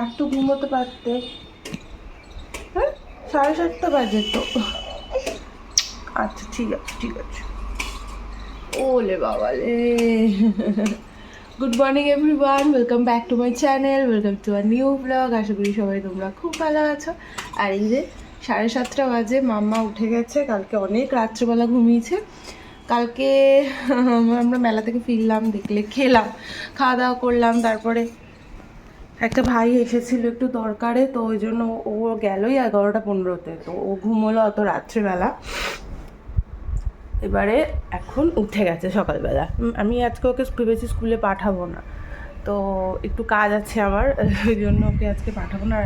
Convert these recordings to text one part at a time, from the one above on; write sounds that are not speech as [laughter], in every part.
আর তো ঘুমোতে পারতে। হ্যাঁ? সাড়ে সাতটা বাজে তো। আচ্ছা ঠিক আছে ঠিক আছে। ওলে বাবা লে। Good morning everyone, welcome back to my channel, welcome to our new vlog. আশা করি সবাই তোমরা খুব ভালো আছো। আর এই যে সাড়ে সাতটা বাজে, মাম্মা উঠে গেছে, কালকে অনেক রাত্রেবেলা ঘুমিয়েছে। কালকে আমরা মেলা থেকে ফিরলাম, দেখলে খেলাম, খাওয়া দাওয়া করলাম, তারপরে একটা ভাই এসেছিল একটু দরকারে, তো ওই জন্য ও গেলই এগারোটা পনেরোতে। তো ও ঘুমোলো অত রাত্রিবেলা। এবারে এখন উঠে গেছে সকালবেলা। আমি আজকে ওকে ভেবেছি স্কুলে পাঠাবো না। তো একটু কাজ আছে আমার, [laughs] ওই জন্য ওকে আজকে পাঠাবো না।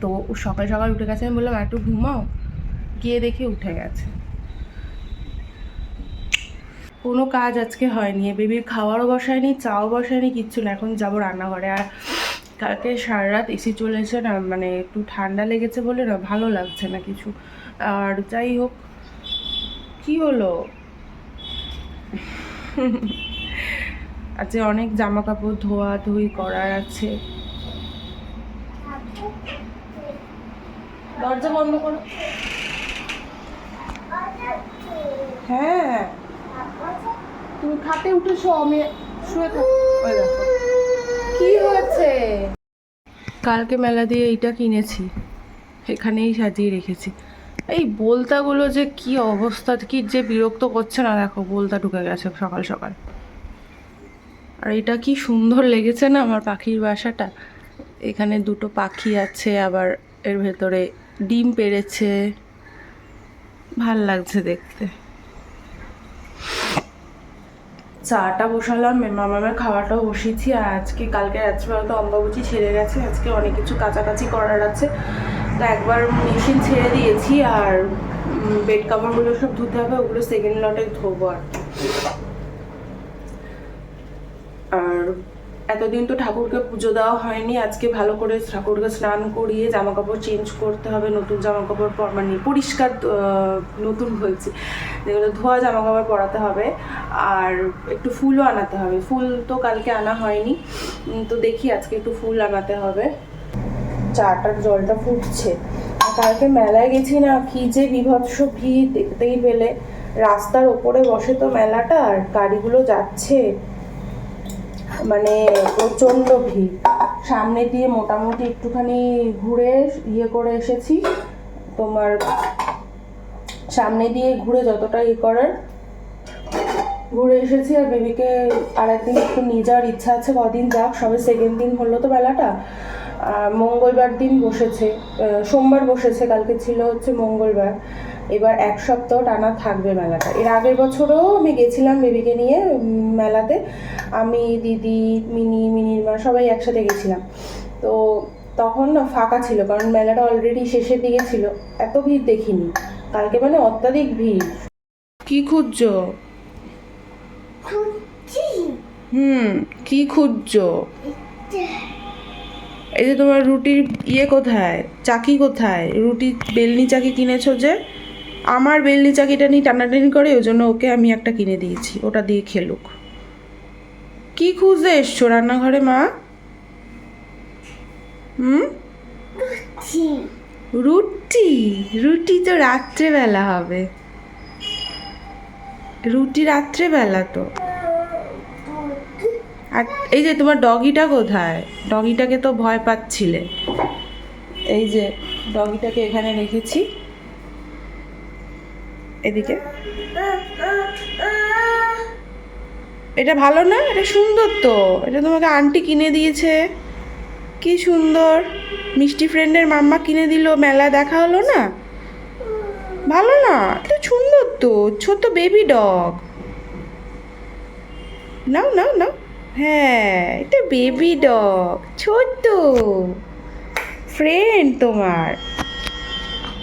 তো সকাল সকাল উঠে গেছে। আমি বললাম একটু ঘুমাও। গিয়ে দেখি উঠে গেছে। কোনো কাজ আজকে হয়নি। বেবির খাওয়ারও বসায়নি, চাও বসায়নি, কিচ্ছু না। এখন যাব রান্নাঘরে। আর কালকে সারা রাত এসি চলেছে না মানে একটু ঠান্ডা লেগেছে বলে না, ভালো লাগছে না কিছু। আর যাই হোক, কি হলো? আজকে অনেক জামা কাপড় ধোয়া ধুই করার আছে। দরজা বন্ধ করো। হ্যাঁ। তুমি খাটে উঠেছো, আমি শুয়ে কি হয়েছে? কালকে মেলা দিয়ে এইটা কিনেছি। এখানেই সাজিয়ে রেখেছি। এই বোলতাগুলো যে কি অবস্থা, কি যে বিরক্ত করছে না, দেখো, বোলতা ঢুকে গেছে সকাল সকাল। আর এটা কি সুন্দর লেগেছে না আমার পাখির বাসাটা? এখানে দুটো পাখি আছে, আবার এর ভেতরে ডিম পেড়েছে ভালো লাগছে দেখতে। চাটা বসালাম মামামের খাওয়াটাও বসিয়েছি, আর আজকে, কালকে রাত্রিবেলা অম্বাবুচি ছেড়ে গেছে, আজকে অনেক কিছু কাছাকাছি করার আছে তো একবার মেশিন ছেড়ে দিয়েছি, আর বেড কাভারগুলো সব ধুতে হবে, ওগুলো সেকেন্ড লটে ধোবো আর। আর এতদিন তো ঠাকুরকে পুজো দেওয়া হয়নি, আজকে ভালো করে ঠাকুরকে স্নান করিয়ে জামা কাপড় চেঞ্জ করতে হবে, নতুন জামা কাপড় পর- মানে পরিষ্কার নতুন বলছি। যেগুলো ধোয়া জামা কাপড় পরাতে হবে, আর একটু ফুলও আনাতে হবে। ফুল তো কালকে আনা হয়নি তো দেখি আজকে একটু ফুল আনাতে হবে। চাটার জলটা ফুটছে। কালকে মেলায় গেছি না, কি যে বিভৎস ভিড় দেখতেই পেলে। রাস্তার ওপরে বসে তো মেলাটা, আর গাড়িগুলো যাচ্ছে। মানে প্রচণ্ড ভিড়। সামনে দিয়ে মোটামুটি একটুখানি ঘুরে ইয়ে করে এসেছি। তোমার সামনে দিয়ে ঘুরে যতটা ইয়ে করার, ঘুরে এসেছি আর বেবিকে আর একদিন একটু নিয়ে যাওয়ার ইচ্ছা আছে, কদিন যাক, সবে সেকেন্ড দিন হলো তো বেলাটা। আর মঙ্গলবার দিন বসেছে সোমবার বসেছে, কালকে ছিল হচ্ছে মঙ্গলবার। এবার এক সপ্তাহ টানা থাকবে মেলাটা। এর আগের বছরও আমি গেছিলাম বেবিকে নিয়ে মেলাতে। আমি দিদি মিনি মিনির মা সবাই একসাথে গেছিলাম। তো তখন না ফাঁকা ছিল কারণ মেলাটা অলরেডি শেষের দিকে ছিল। এত ভিড় দেখিনি। কালকে মানে অত্যাধিক ভিড়। কি খুঁজছো? হুম কি খুঁজছো? এই যে তোমার রুটির ইয়ে কোথায়? চাকি কোথায়? রুটি বেলনি চাকি কিনেছো যে? আমার বেলনি চাকিটা নিয়ে টানাটানি করে ওই জন্য ওকে আমি একটা কিনে দিয়েছি। ওটা দিয়ে খেলুক। কি খুঁজতে এসছো রান্নাঘরে মা? হুম? রুটি। রুটি? তো রাত্রেবেলা হবে। রুটি রাত্রেবেলা তো। আর এই যে তোমার ডগিটা কোথায়? ডগিটাকে তো ভয় পাচ্ছিলে। এই যে ডগিটাকে এখানে রেখেছি। এদিকে। এটা ভালো না? এটা সুন্দর তো। এটা তোমাকে আন্টি কিনে দিয়েছে। কি সুন্দর। মিষ্টি ফ্রেন্ডের মাম্মা কিনে দিল মেলা দেখা হলো না? ভালো না, এটা সুন্দর তো ছোট বেবি ডগ নাও নাও নাও। হ্যাঁ এটা বেবি ডগ ছোট্ট। ফ্রেন্ড তোমার।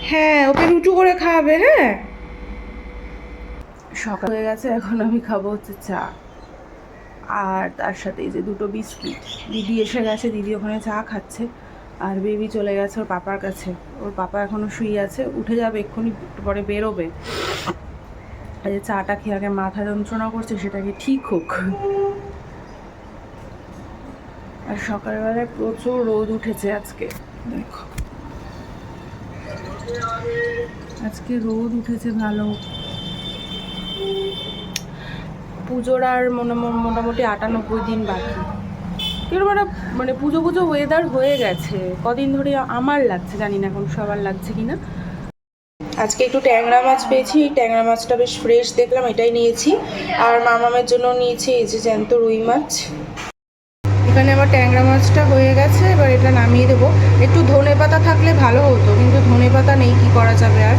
হ্যাঁ ওকে রুটু করে খাওয়াবে হ্যাঁ? সকাল হয়ে গেছে, এখন আমি খাব হচ্ছে চা। আর তার সাথে এই যে দুটো বিস্কিট। দিদি এসে গেছে, দিদি ওখানে চা খাচ্ছে। আর বেবি চলে গেছে ওর পাপার কাছে। ওর পাপা এখনও শুয়ে আছে, উঠে যাবে এক্ষুনি, একটু পরে বেরোবে। যে চাটা খেয়ে আগে মাথা যন্ত্রণা করছে সেটাকে ঠিক হোক। আর সকালবেলায় প্রচুর রোদ উঠেছে আজকে। দেখো। আজকে রোদ উঠেছে ভালো। পুজোর আর মোটামুটি আটানব্বই দিন বাকি। এর মানে মানে পুজো পুজো ওয়েদার হয়ে গেছে। কদিন ধরে আমার লাগছে, জানি না এখন সবার লাগছে কিনা। আজকে একটু ট্যাংরা মাছ পেয়েছি, এই ট্যাংরা মাছটা বেশ ফ্রেশ দেখলাম, এটাই নিয়েছি। আর মামামের জন্য নিয়েছি এই যে জ্যান্ত রুই মাছ। এখানে আমার ট্যাংরা মাছটা হয়ে গেছে, এবার এটা নামিয়ে দেবো। একটু ধনে পাতা থাকলে ভালো হতো, কিন্তু ধনে পাতা নেই, কি করা যাবে আর?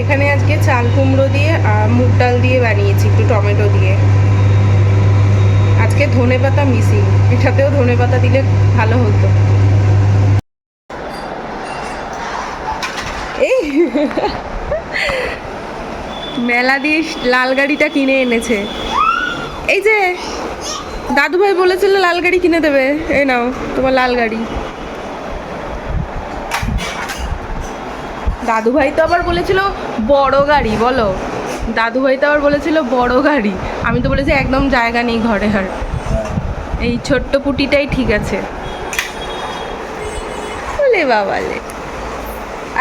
এখানে আজকে চাল কুমড়ো দিয়ে মুগ ডাল দিয়ে বানিয়েছি, একটু টমেটো দিয়ে। আজকে ধনে পাতা মিসিং এটাতেও ধনে পাতা দিলে ভালো হতো। এই মেলা দিয়ে লাল গাড়িটা কিনে এনেছে। এই যে দাদু ভাই বলেছিল লাল গাড়ি কিনে দেবে। এই নাও, তোমার লাল গাড়ি। দাদু ভাই তো আবার বলেছিল বড় গাড়ি, বলো। দাদু ভাই তো আবার বলেছিল বড় গাড়ি। আমি তো বলেছি একদম জায়গা নেই ঘরে আর। এই ছোট্ট পুটিটাই ঠিক আছে। বলে বাবালে।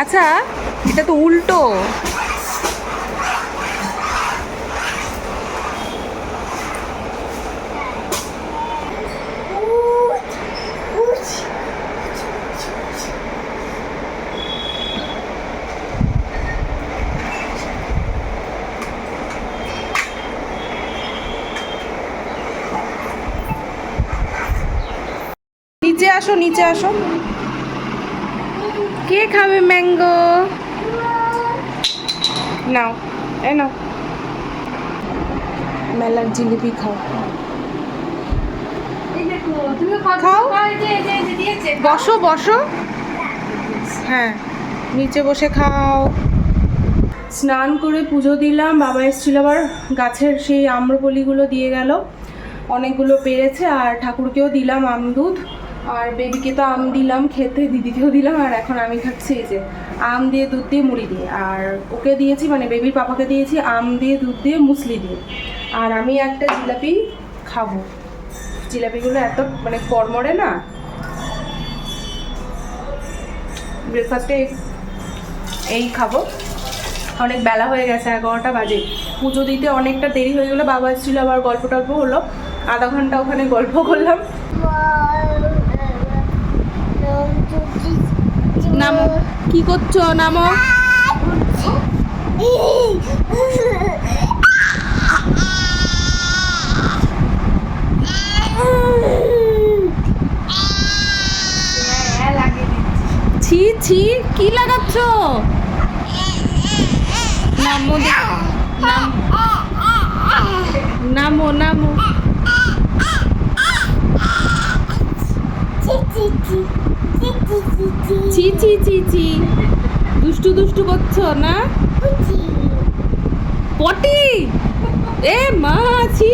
আচ্ছা এটা তো উল্টো নিচে আসো নিচে আসো। কে খাবে ম্যাঙ্গো? নাও এ নাও। মেলার জিলিপি খাও। খাও। বসো বসো। হ্যাঁ নিচে বসে খাও। স্নান করে পুজো দিলাম। বাবা এসেছিল আবার গাছের সেই আম্রপলিগুলো দিয়ে গেল। অনেকগুলো পেরেছে আর ঠাকুরকেও দিলাম আম দুধ আর বেবিকে তো আম দিলাম, খেতে দিদিকেও দিলাম, আর এখন আমি খাচ্ছি এই যে আম দিয়ে, দুধ দিয়ে, মুড়ি দিয়ে। আর ওকে দিয়েছি মানে বেবির পাপাকে দিয়েছি, আম দিয়ে, দুধ দিয়ে, মুসলি দিয়ে। আর আমি একটা জিলাপি খাব। জিলাপিগুলো এত মানে কড়মড়ে না। ব্রেকফাস্টে এই খাব। অনেক বেলা হয়ে গেছে, এগারোটা বাজে। পুজো দিতে অনেকটা দেরি হয়ে গেলো, বাবা এসেছিল, আবার গল্প টল্প হলো। আধা ঘণ্টা ওখানে গল্প করলাম। নামো। কি করছ নামো? ছি ছি কি লাগাচ্ছ? নামো নামো নামো ছি ছি। ছি ছি দুষ্টু দুষ্টু করছ, না? পটি! এ মা, ছি।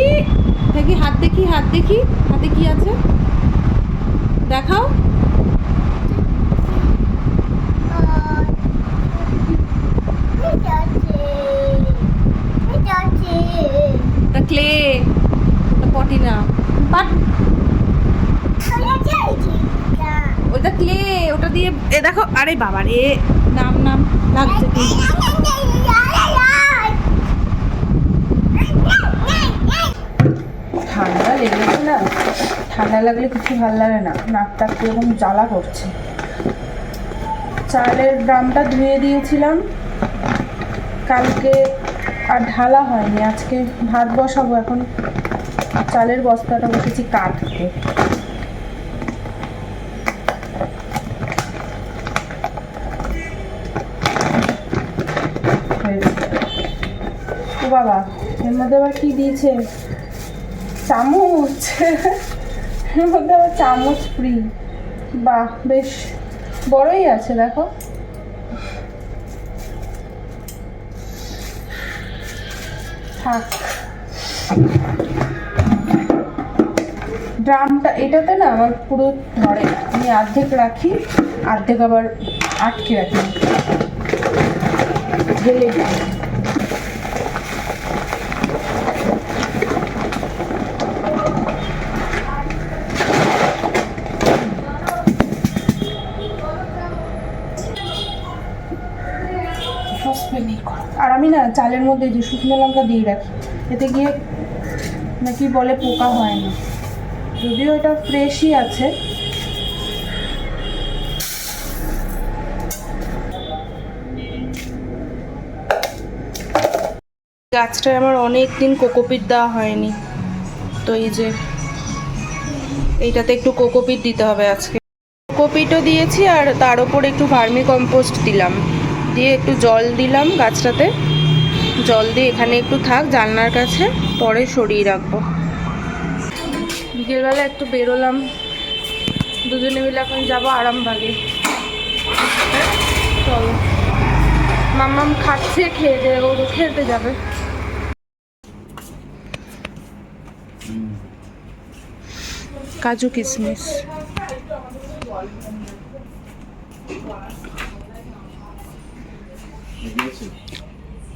দেখি, হাত দেখি হাত দেখি। হাতে কি আছে? দেখাও তা ক্লে পটি না বাট ওটা ক্লে ওটা দিয়ে, এ দেখো, আরে বাবা রে, নাম নাম, লাগছে ঠান্ডা লেগেছে না? ঠান্ডা লাগলে কিছু ভালো লাগে না। নাকটা কীরকম জ্বালা করছে। চালের ড্রামটা ধুয়ে দিয়েছিলাম। কালকে আর ঢালা হয়নি, আজকে ভাত বসাবো এখন। চালের বস্তাটা বসেছি কাটতে হয়েছে। ও বাবা। এর মধ্যে আবার কি দিয়েছে? চামচ। এর মধ্যে আবার চামচ ফ্রি বাহ, বেশ। বড়ই আছে, দেখো। থাক। ড্রামটা, এটাতে না আমার পুরো ধরে। আমি অর্ধেক রাখি, অর্ধেক আবার আটকে রাখি। ঢেলে। চালের মধ্যে যে শুকনো লঙ্কা দিয়ে রাখি, এতে গিয়ে নাকি বলে পোকা হয় না। যদিও এটা ফ্রেশই আছে। গাছটায় আমার অনেক দিন কোকোপিট দেওয়া হয়নি। তো এই যে, এইটাতে একটু কোকোপিট দিতে হবে আজকে। কোকোপিটও দিয়েছি আর তার উপর একটু ভার্মি কম্পোস্ট দিলাম। দিয়ে একটু জল দিলাম গাছটাতে। জল দিয়ে এখানে একটু থাক, জানলার কাছে, পরে সরিয়ে রাখব। বিকেলবেলা একটু বেরোলাম। দুজনে মিলে এখন যাব আরামবাগে। চলো। মাম্মাম খাচ্ছে, খেয়ে দিয়ে ও খেলতে যাবে। কাজু কিশমিশ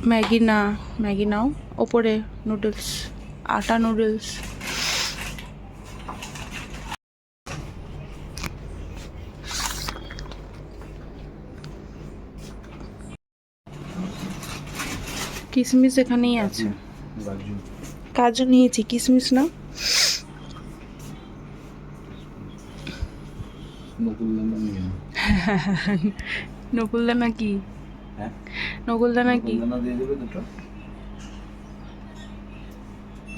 ম্যাগি না ম্যাগি নাও। ওপরে নুডলস আটা নুডলস। কিশমিশ এখানেই আছে। কাজু নিয়েছি কিশমিশ না। নকুলদানা নিয়ে নে। [laughs] কি? হ্যাঁ? নকুলদানা কি?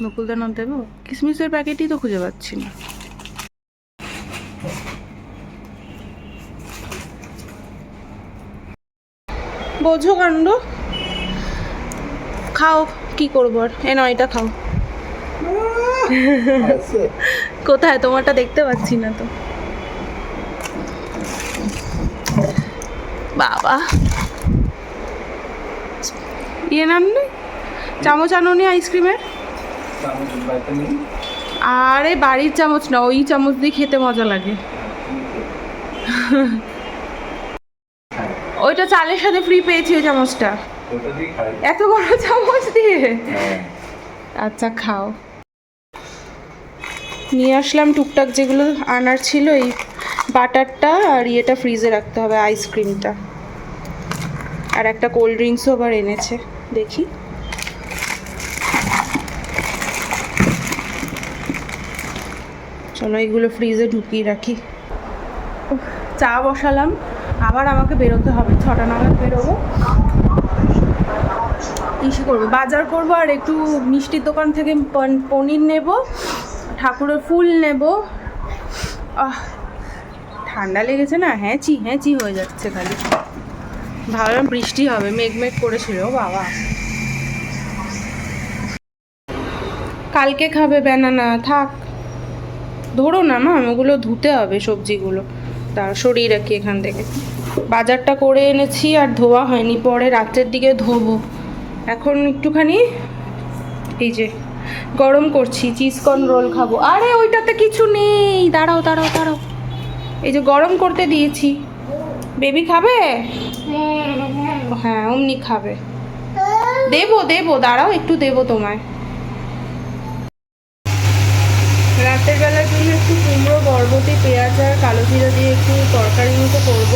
নকুলদানা দেবে কিশমিশের প্যাকেটই তো খুঁজে পাচ্ছি না। বোঝো কাণ্ড। খাও কি করব আর? এ নয় এটা খাও। [laughs] কোথায়? তোমারটা দেখতে পাচ্ছি না তো। বাবা। ইয়ে নাম নেই চামচ আনোনি আইসক্রিমের আরে বাড়ির চামচ না ওই চামচ দিয়ে খেতে মজা লাগে ওইটা চালের সাথে ফ্রি পেয়েছি ওই চামচটা এত বড় চামচ দিয়ে আচ্ছা খাও নিয়ে আসলাম টুকটাক যেগুলো আনার ছিল এই বাটারটা আর ইয়েটা ফ্রিজে রাখতে হবে আইসক্রিমটা আর একটা কোল্ড ড্রিঙ্কসও আবার এনেছে, দেখি। চলো এগুলো ফ্রিজে ঢুকিয়ে রাখি। চা বসালাম, আবার আমাকে বেরোতে হবে, ছটা নাগাদ বেরোবো। ইসে করব, বাজার করব আর একটু মিষ্টির দোকান থেকে পন- পনির নেব, ঠাকুরের ফুল নেব। ঠান্ডা লেগেছে না? হ্যাঁ চি হ্যাঁ চি হয়ে যাচ্ছে খালি। ভাবলাম বৃষ্টি হবে, মেঘ মেঘ করেছিল, বাবা। কালকে খাবে ব্যানানা থাক। ধরো না মা ওগুলো ধুতে হবে সবজিগুলো। তা সরিয়ে রাখি এখান থেকে। বাজারটা করে এনেছি আর ধোয়া হয়নি, পরে রাত্রের দিকে ধোবো। এখন একটুখানি এই যে গরম করছি চিজ কর্ন রোল খাব। আরে, ওইটাতে কিছু নেই। দাঁড়াও দাঁড়াও দাঁড়াও। এই যে গরম করতে দিয়েছি। বেবি খাবে? হ্যাঁ। অমনি খাবে। দেবো দেবো দাঁড়াও একটু দেবো তোমায়। রাতের বেলার জন্য একটু কুমড়ো বরবটি পেঁয়াজ আর কালো জিরা দিয়ে একটু তরকারি মতো করব।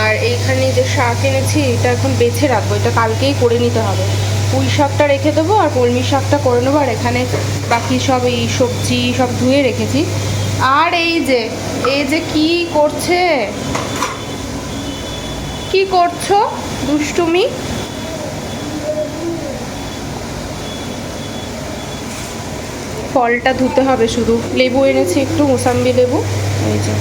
আর এইখানে যে শাক এনেছি এটা এখন বেছে রাখব। এটা কালকেই করে নিতে হবে। পুঁই শাকটা রেখে দেবো আর কলমি শাকটা করে নেব। আর এখানে বাকি সব এই সবজি সব ধুয়ে রেখেছি। আর এই যে এই যে কি করছে? কি করছ দুষ্টুমি? ফলটা ধুতে হবে শুধু। লেবু এনেছি একটু মোসাম্বি লেবু। এই যে।